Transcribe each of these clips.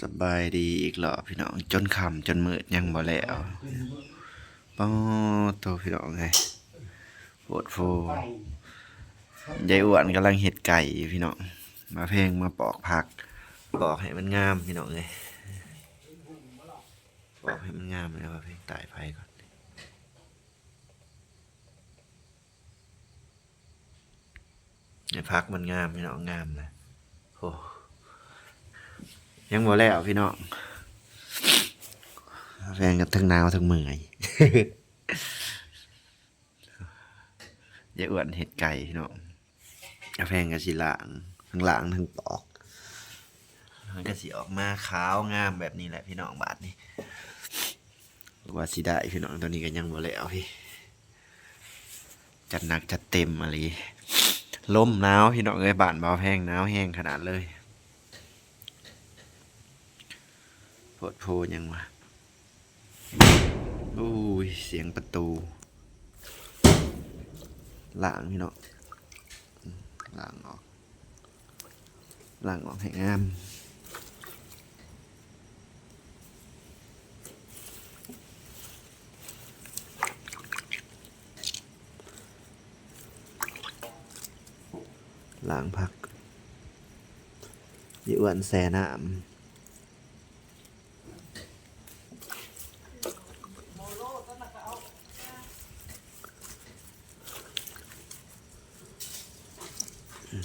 สบายดีอีกเหรอพี่น้องจนคำจนมืดยังบ่แล้วป้อโตพี่น้องไงปวดโฟยายอ้วนกำลังเห็ดไก่พี่น้องมาเพลงมาปอกผักปอกให้มันงามพี่น้องเลยปอกให้มันงามเลยว่าเพลงตายไฟก่อนให้พักมันงามพี่น้องงามนะโอ้ ยังบ่แล้วพี่น้องแฟนกันทั้งหนาวทั้งเมื่อยอย่าอ้วนเห็ดไก่พี่น้องแฟนกันสิล้างทั้งล้างทั้งปอกมันก็สิออกมาขาวงามแบบนี้แหละพี่น้องบาทนี้ว่าสิได้พี่น้องตัวนี้ก็ยังบ่แล้วพี่จัดหนักจัดเต็มอะไรลมหนาวพี่น้องเอ้ยบ้านเบาแพงหนาวแห้งขนาดเลย พดโพยังวะอุ้ย เสียงประตูล่างพี่เนาะอืมล่างออกล่างออกให้งามล้างพักยี่อ้วนแซ่น้ำ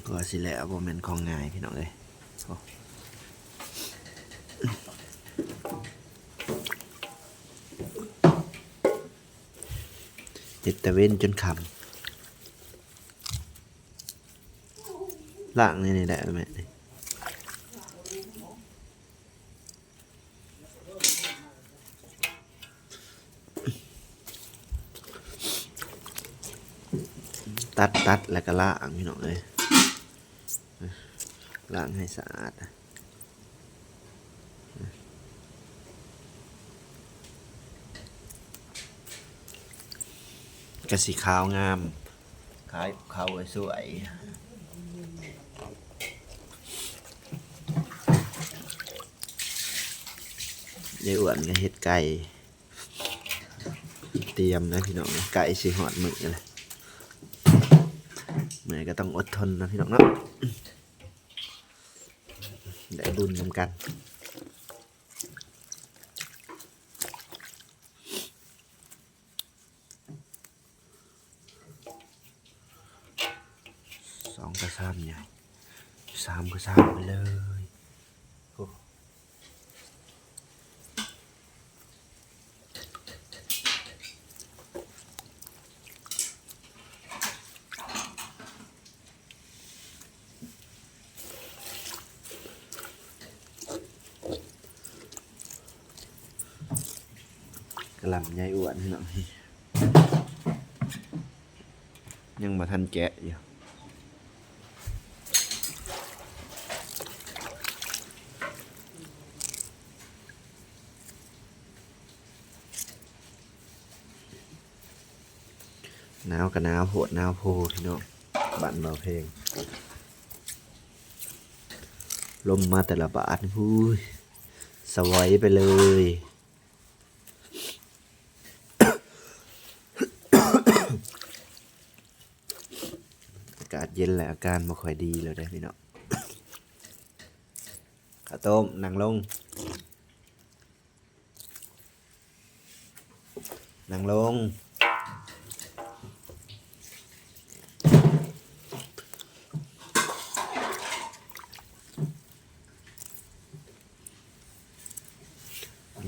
ก็สิแหล้วบ่แม่นของง่ายพี่น้องเอ้ยเจ็ดตะเว้นจนคำล่างนี่นี่แหละแม่ตัดตัดแล้วก็ล่างพี่น้องเอ้ย ล้างให้สะอาดนะกระสีขาวงามขายขาวสวยยายอ้วนก็เฮ็ดไก่ เตรียมนะพี่น้องไก่สีหอดมือเลยมือก็ต้องอดทนนะพี่น้องเนาะได้บุญนำกันสองกระซามใหญ่สามกระซามไปเลย ระหลำใหญ่อ้วนหน่อยยังมาทันแกะอยู่หนาวกับหนาวโหดหนาวโพพี่น้องบันเบาเพลง ลมมาแต่ละบาทพูสวัยไปเลย อากาศ เย็นแหล้วอาการไม่ค่อยดีแล้วได้พี่น้องข้าวต้มนั่งลงนั่งลง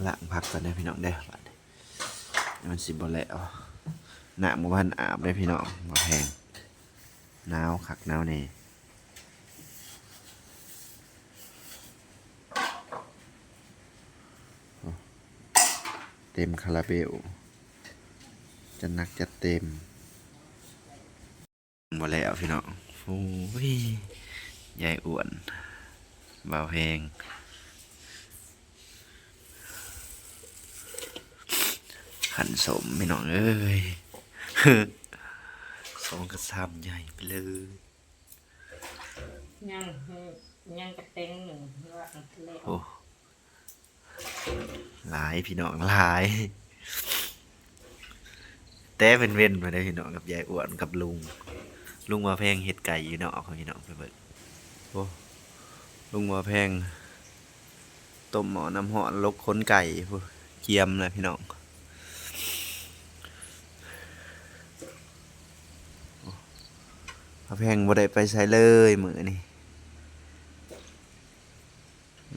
ล้างผักก่อนได้พี่น้องได้อนี้มันสิบ่แล้วหน้าหมู่บ้านอาบได้พี่น้องบ่แพง หนาวคักหนาวแน่เต็มคาราเบล จะหนักจะเต็มบ่แล้วพี่น้องโอ้ยยายอ้วนเบาเพงขันสมไม่น้องเอ้ย สองกระซามใหญ่ไปเลยยังยังกระเต็งหนึ่งว่าอันทะเลโอ้หลายพี่น้องหลาย แต่เป็นเว้นมาได้พี่น้องกับยายอ้วนกับลุง ลุงมาแพงเห็ดไก่อยู่เนาะของพี่น้องไปเบิกโอ้ลุงมาแพงต้มหมอน้ำหอนลกค้นไก่พวกเกียมเลยพี่น้องโอ้ มาแพงบ่ได้ไปใช้เลยมือนี่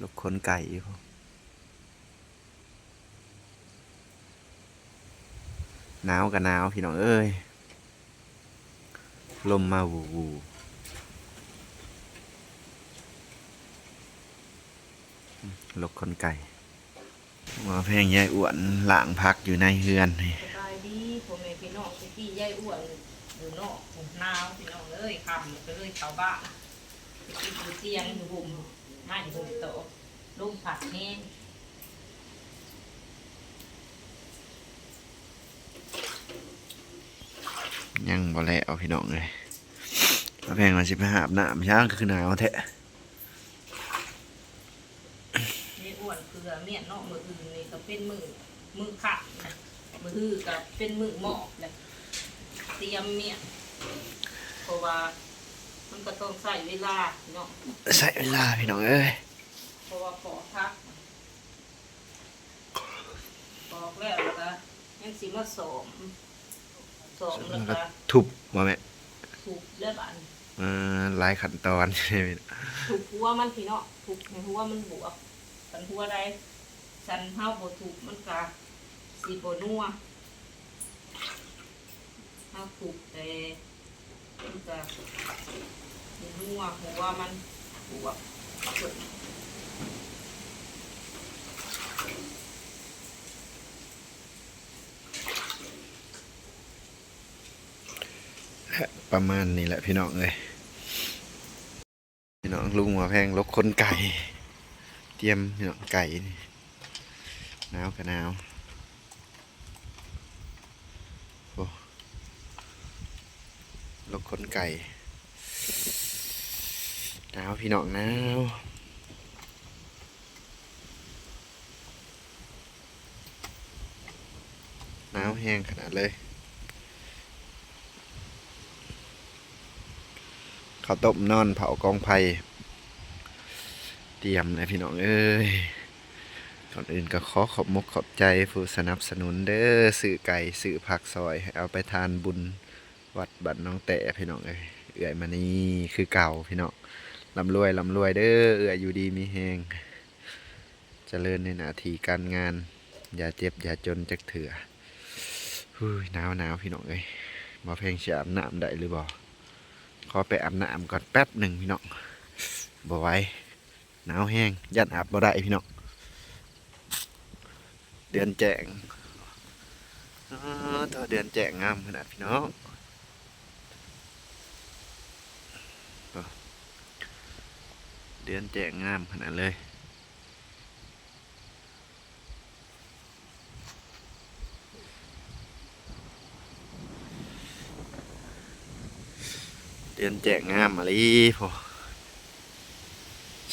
ลูกคนไก่พวกหนาวกับหนาวพี่น้องเอ้ย ลมมาวูวูลกคนไก่มาเพลงยายอ้วนหลางพักอยู่ในเฮือนนี่สบายดีผมเองพี่น้องพี่พี่ยายอ้วนอยู่นอกผมหนาวพี่น้อง เอ้ยคำก็เลยเขาบ้านกินเตียงอยู่ห่มไม่ห่มโตะลมผัดแห้งยังบ่แล้วพี่น้องเลยมาเพงมาสิไปหาบน้ำช้างก็คือหนาวแท้ยายอ้วนเกลือเมียนนอกมืออื่นนี่ก็เป็นมือมือขัดนะมือหือก็เป็นมือหมอกเลยเตรียมเมียน ราะว่ามันก็ต้องใส่เวลาเนาะใส่เวลาพี่น้องเอ้ยเพราะว่าปอกพักปอกแล้วแล้วก็ยังสิมาสอมสอมแล้วแล้วก็ก็ทุบมาแม่ถูกเลือดบันเออหลายขั้นตอนใช่ไหมถูกหัวมันพี่เนาะถูกในหัวมันบวกสันหัวใดสันเท้าบ่ถูกมันก็สีบ่นัวเท้าถูกแต่ มันก็สินัวหัวมันบวเปิดประมาณนี้แหละพี่น้องเลยพี่น้องลุงมาแพงลกคนไก่ เตรียมพี่น้องไก่นี่หนาวกับหนาวโอ้ ลกคนไก่หนาวพี่น้องหนาวหนาวแห้งขนาดเลยข้าวต้มนอนเผากองไผ่เตรียมเลยพี่น้องเอ้ยก่อนอื่นก็ขอขอบมุกขอบใจผู้สนับสนุนเด้อสื่อไก่สื่อผักซอย ให้เอาไปทานบุญ วัดบัดน้องแต่พี่น้องเอ้ยเอื่อยมานี่คือเก่าพี่น้องลำรวยลำรวยเด้อเอื่อยอยู่ดีมีแหงเจริญในหน้าที่การงาน อย่าเจ็บอย่าจนจักเถื่อหุ้ยหนาวหนาวพี่น้องเอ้ยมาเพลงเสียอาบน้ำได้หรือเปล่ขอไปอาบน้ำก่อนแป๊บหนึ่งพี่น้องบ่ไหว้หนาวแห้งยันอาบบ่ได้พี่น้องเดือนแจงอ๋อเดือนแจงงามขนาดพี่น้องโอ้ เดือนแจงงามขนาดเลยเดือนแจกงามมาลีพอ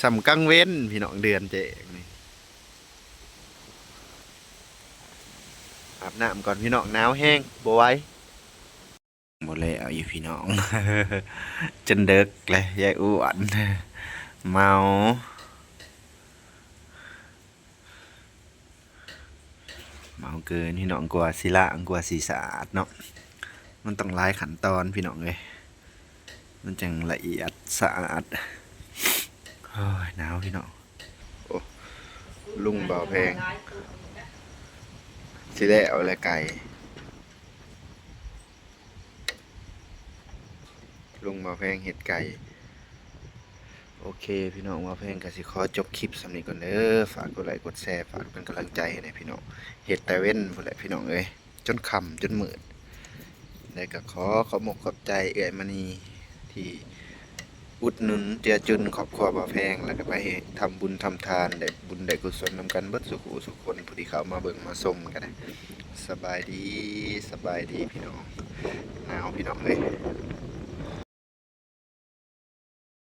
สำกังเว้นพี่น้องเดือนแจกนี่อาบน้ำก่อนพี่น้องหนาวแห้งบ่ไว้บ่แล้วอยู่ พี่น้อง จนเด็กเลยยายอ้วนเมาเมาเกินพี่น้องกลัวสิละกลัวสีสะอาดเนาะมันต้องลายขั้นตอนพี่น้องเลยมันจังละเอียดสะอาดโอ้ยหนาวพี่น้องลุงบ่าวแพงสิได้เอาอะไรไก่ ลุงมาแพงเห็ดไก่ โอเค พี่น้องมาแพงกสิขอจบคลิปสำนีก่อนเด้อฝากกดไลค์กดแชร์ฝากเป็นกำลังใจให้ในพี่น้องเห็ดแต่เว้นพุ่นแหละพี่น้องเอ้ยจนคำจนหมืดได้ก็ขอขอบมกขอบใจเอื่อยมณีที่อุดหนุนเจือจุนขอบครัวบ่าแพงแล้วก็ไปทำบุญทำทานได้บุญได้กุศลนำกันเบิดสุขสุขคนผู้ที่เขามาเบิ่งมาชมกันนะสบายดีสบายดีพี่น้องหนาวพี่น้องเลย